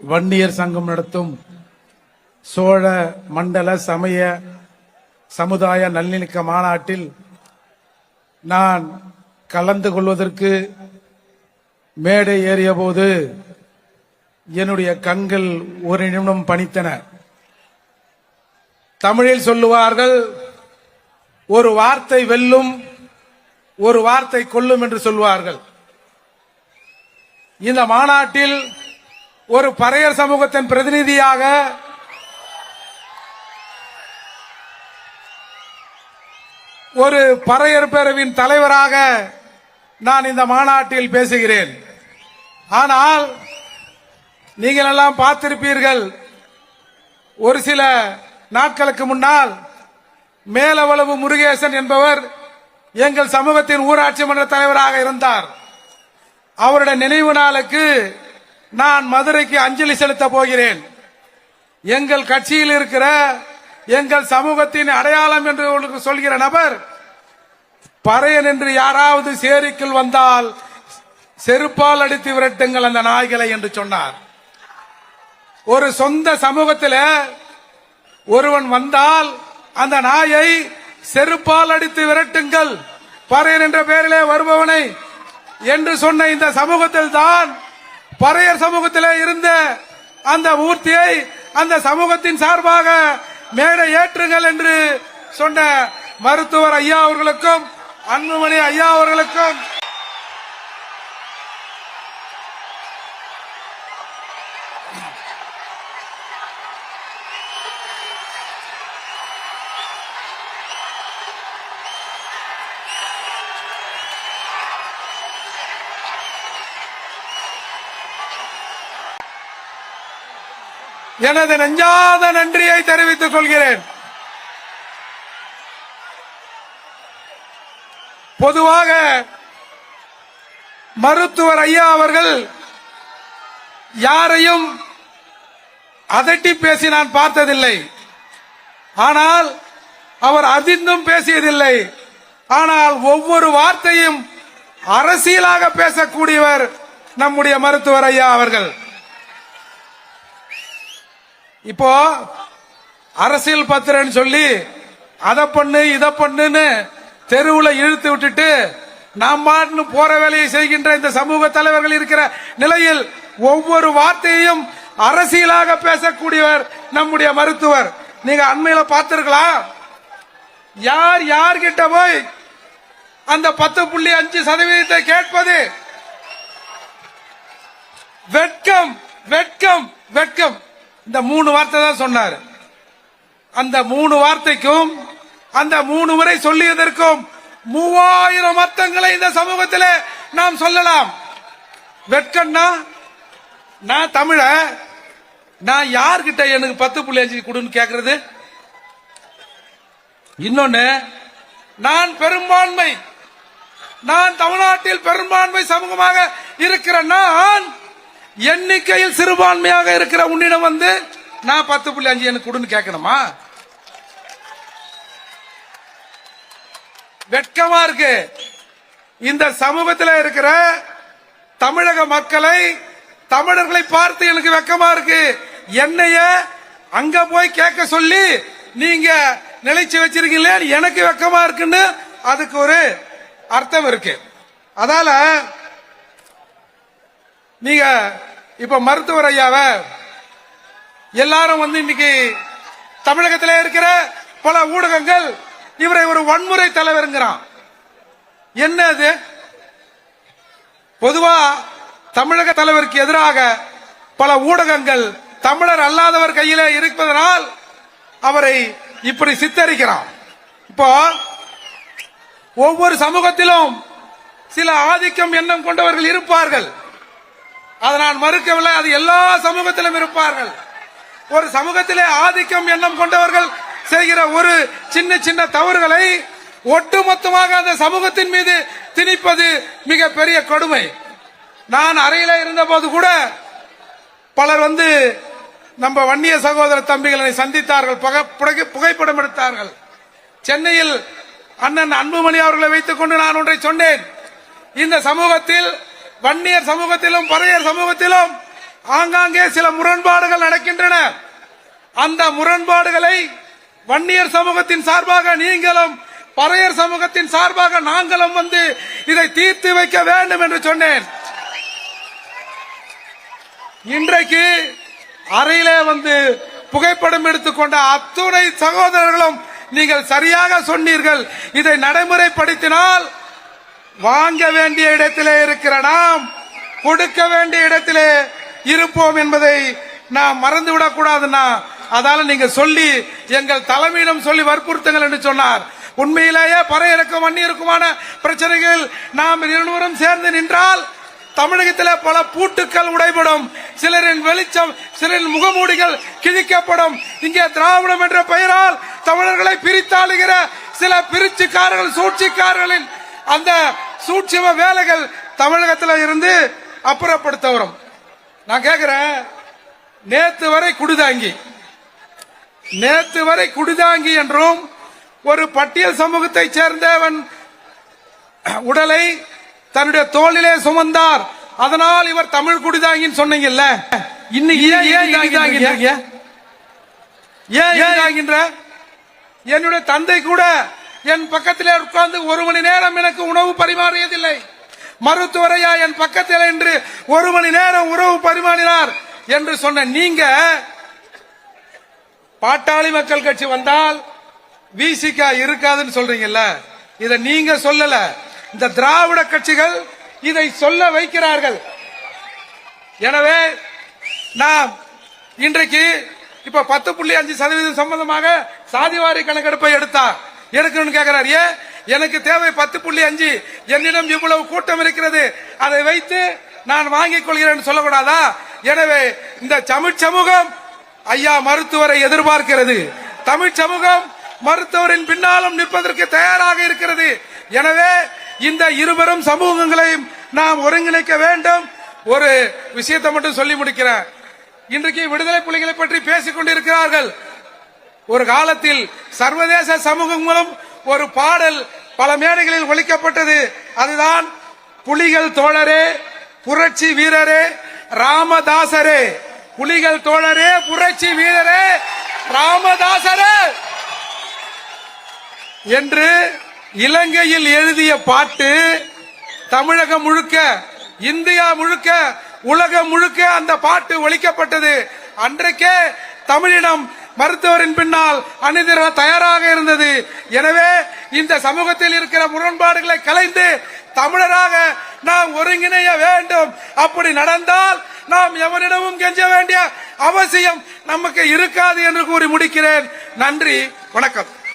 வன்னியர் சங்கம் நடத்தும் சோழ மண்டல சமய சமுதாய நல்லிணக்க மாநாட்டில் நான் கலந்து கொள்வதற்கு மேடை ஏறிய போது என்னுடைய கண்கள் ஒரு நிமிடம் பணித்தன. தமிழில் சொல்லுவார்கள் ஒரு வார்த்தை வெல்லும் ஒரு வார்த்தை கொல்லும் என்று சொல்வார்கள் இந்த மாநாட்டில் ஒரு பறையர் சமூகத்தின் பிரதிநிதியாக ஒரு பறையர் பேரவின் தலைவராக நான் இந்த மாநாட்டில் பேசுகிறேன். ஆனால் நீங்கள் எல்லாம் பார்த்திருப்பீர்கள் ஒரு சில நாட்களுக்கு முன்னால் மேலவளவு முருகேசன் என்பவர் எங்கள் சமூகத்தின் ஊராட்சி மன்ற தலைவராக இருந்தார். அவருடைய நினைவு நாளுக்கு நான் மதுரைக்கு அஞ்சலி செலுத்த போகிறேன். எங்கள் கட்சியில் இருக்கிற எங்கள் சமூகத்தின் அடையாளம் என்று உங்களுக்கு சொல்கிற நபர் பறையன் என்று யாராவது சேரிக்குள் வந்தால் செருப்பால் அடித்து விரட்டுங்கள் அந்த நாய்களை என்று சொன்னார். ஒரு சொந்த சமூகத்தில் ஒருவன் வந்தால் அந்த நாயை செருப்பால் அடித்து விரட்டுங்கள் பறையன் என்ற பெயரிலே வருபவனை என்று சொன்ன இந்த சமூகத்தில் தான் பறையர் சமூகத்தில் இருந்த அந்த மூர்த்தியை அந்த சமூகத்தின் சார்பாக மேடை ஏற்றுங்கள் என்று சொன்ன மருத்துவர் ஐயா அவர்களுக்கும் அன்புமணி ஐயா அவர்களுக்கும். எனது நெஞ்சாத நன்றியை தெரிவித்துக் கொள்கிறேன். பொதுவாக மருத்துவர் ஐயா அவர்கள் யாரையும் அதட்டி பேசி நான் பார்த்ததில்லை. ஆனால் அவர் அதிர்ந்தும் பேசியதில்லை. ஆனால் ஒவ்வொரு வார்த்தையும் அரசியலாக பேசக்கூடியவர் நம்முடைய மருத்துவர் ஐயா அவர்கள். இப்போ அரசியல் பத்திரன்னு சொல்லி அதை பண்ணு இதை பண்ணுன்னு தெருவில் இழுத்து விட்டுட்டு நாம் பாட்டு போற வேலையை செய்கின்ற இந்த சமூக தலைவர்கள் இருக்கிற நிலையில் ஒவ்வொரு வார்த்தையையும் அரசியலாக பேசக்கூடியவர் நம்முடைய மருத்துவர். நீங்க அண்மையில பார்த்திருக்கலாம். யார் யார்கிட்ட போய் அந்த பத்து புள்ளி அஞ்சு சதவீதத்தை கேட்பது? வெட்கம் வெட்கம் வெட்கம். இந்த மூணு வார்த்தை தான் சொன்னார். அந்த மூணு வார்த்தைக்கும் அந்த மூணு முறை சொல்லியதற்கும் மூவாயிரம் அர்த்தங்களை இந்த சமூகத்தில் நாம் சொல்லலாம். வெட்கண்ணா நான் தமிழ நான் யார்கிட்ட எனக்கு பத்து புள்ளி அஞ்சு கொடுன்னு கேக்குறது? இன்னொன்னு நான் பெரும்பான்மை நான் தமிழ்நாட்டில் பெரும்பான்மை சமூகமாக இருக்கிற நான் எண்ணிக்கையில் சிறுபான்மையாக இருக்கிற உன்னிடம் வந்து நான் பத்து புள்ளி அஞ்சு எனக்கு கொடுன்னு கேட்கணுமா? வெட்கமா இருக்கு. இந்த சமூகத்தில் இருக்கிற தமிழக மக்களை தமிழர்களை பார்த்து எனக்கு வெக்கமா இருக்கு. என்னைய அங்க போய் கேட்க சொல்லி நீங்க நிலைச்சு வச்சிருக்கீங்களே எனக்கு வெக்கமா இருக்குன்னு அதுக்கு ஒரு அர்த்தம் இருக்கு. அதால நீங்க இப்ப மருத்துவர் ஐயாவ எல்லாரும் வந்து இன்னைக்கு தமிழகத்தில் இருக்கிற பல ஊடகங்கள் இவரை ஒரு வன்முறை தலைவருங்கிறான். என்ன அது? பொதுவா தமிழக தலைவருக்கு எதிராக பல ஊடகங்கள் தமிழர் அல்லாதவர் கையில இருப்பதனால் அவரை இப்படி சித்தரிக்கிறான். இப்போ ஒவ்வொரு சமூகத்திலும் சில ஆதிக்கம் எண்ணம் கொண்டவர்கள் இருப்பார்கள். அதை நான் மறுக்கவில்லை. அது எல்லா சமூகத்திலும் இருப்பார்கள். ஒரு சமூகத்திலே ஆதிக்கம் எண்ணம் கொண்டவர்கள் செய்கிற ஒரு சின்ன சின்ன தவறுகளை ஒட்டுமொத்தமாக அந்த சமூகத்தின் மீது திணிப்பது மிக பெரிய கொடுமை. நான் அறையில இருந்தபோது கூட பலர் வந்து நம்ம வன்னிய சகோதர தம்பிகளை சந்தித்தார்கள். புகைப்படம் எடுத்தார்கள். சென்னையில் அண்ணன் அன்புமணி அவர்களை வைத்துக் கொண்டு நான் ஒன்றை சொன்னேன். இந்த சமூகத்தில் வன்னியர் சமூகத்திலும் பறையர் சமூகத்திலும் ஆங்காங்கே சில முரண்பாடுகள் நடக்கின்றன. அந்த முரண்பாடுகளை வன்னியர் சமூகத்தின் சார்பாக நீங்களும் பறையர் சமூகத்தின் சார்பாக நாங்களும் வந்து இதை தீர்த்து வைக்க வேண்டும் என்று சொன்னேன். இன்றைக்கு அறையிலே வந்து புகைப்படம் எடுத்துக்கொண்ட அத்துணை சகோதரர்களும் நீங்கள் சரியாக சொன்னீர்கள். இதை நடைமுறைப்படுத்தினால் வாங்க வேண்டிய இடத்திலே இருக்கிற நாம் கொடுக்க வேண்டிய இடத்திலே இருப்போம் என்பதை நாம் மறந்துவிடக் கூடாதுன்னா அதால நீங்க சொல்லி எங்கள் தலைமையிடம் சொல்லி வற்புறுத்துங்கள் என்று சொன்னார். உண்மையிலேயே பறையிறக்கம் வண்ணி இருக்குமான பிரச்சனைகள் நாம் இருவரும் சேர்ந்து நின்றால் தமிழகத்தில் பல பூட்டுக்கள் உடைபடும் சிலரின் வெளிச்சம் சிலரின் முகமூடிகள் கிழிக்கப்படும். இங்கே திராவிடம் என்ற பெயரால் தமிழர்களை பிரித்தாளுகிற சில பிரிச்சுக்காரர்கள் சூழ்ச்சிக்காரர்களின் அந்த சூட்சும வேலைகள் தமிழகத்தில் இருந்து அப்புறப்படுத்த வரும் நான் கேக்குறேன் நேத்து வரை குடிதாங்கி. நேத்து வரை குடிதாங்கி என்றும் ஒரு பட்டியல் சமூகத்தைச் சேர்ந்தவன் உடலை தன்னுடைய தோளிலே சுமந்தார். அதனால் இவர் தமிழ் குடிதாங்கின்னு சொன்னீங்கல்ல. இன்னைக்கு ஏன் ஏன் என்னுடைய தந்தை கூட என் பக்கத்திலே உட்கார்ந்து ஒரு மணி நேரம் எனக்கு உணவு பரிமாறியதில்லை. மருத்துவரையா என் பக்கத்தில் என்று ஒரு மணி நேரம் உறவு பரிமாறினார் என்று சொன்ன நீங்க பாட்டாளி மக்கள் கட்சி வந்தால் விசிகா இருக்காதுன்னு சொல்றீங்கல்ல? இதை நீங்க சொல்லல. இந்த திராவிட கட்சிகள் இதை சொல்ல வைக்கிறார்கள். எனவே நாம் இன்றைக்கு இப்ப பத்து புள்ளி அஞ்சு சதவீதம் சம்பந்தமாக சாதிவாரி கணக்கெடுப்பை எடுத்தார். எடுக்கணும்னு கேட்கிறார் ஏன் எனக்கு தேவை பத்து புள்ளி அஞ்சு. என்னிடம் இவ்வளவு கூட்டம் இருக்கிறது. அதை வைத்து நான் வாங்கிக் கொள்கிறேன் சொல்லக்கூடாதா? எனவே இந்த தமிழ் சமூகம் ஐயா மருத்துவரை எதிர்பார்க்கிறது. தமிழ் சமூகம் மருத்துவரின் பின்னாலும் நிற்பதற்கு தயாராக இருக்கிறது. எனவே இந்த இருவரும் சமூகங்களையும் நாம் ஒருங்கிணைக்க வேண்டும். ஒரு விஷயத்தை மட்டும் சொல்லி முடிக்கிறேன். இன்றைக்கு விடுதலை புலிகளை பற்றி பேசிக் கொண்டிருக்கிறார்கள். ஒரு காலத்தில் சர்வதேச சமூகங்களும் ஒரு பாடல் பல மேடைகளில் ஒழிக்கப்பட்டது அதுதான் புலிகள் தோழரே புரட்சி வீரரே ராமதாசரே. புலிகள் தோழரே புரட்சி வீரரே ராமதாசரே. என்று இலங்கையில் எழுதிய பாட்டு தமிழகம் முழுக்க இந்தியா முழுக்க உலகம் முழுக்க அந்த பாட்டு ஒலிக்கப்பட்டது. அன்றைக்கே தமிழினம் மருத்துவரின் பின்னால் அணிதிர தயாராக இருந்தது. எனவே இந்த சமூகத்தில் இருக்கிற முரண்பாடுகளை கலைந்து தமிழராக நாம் ஒருங்கிணைய வேண்டும். அப்படி நடந்தால் நாம் எவரிடமும் கெஞ்ச வேண்டிய அவசியம் நமக்கு இருக்காது என்று கூறி முடிக்கிறேன். நன்றி வணக்கம்.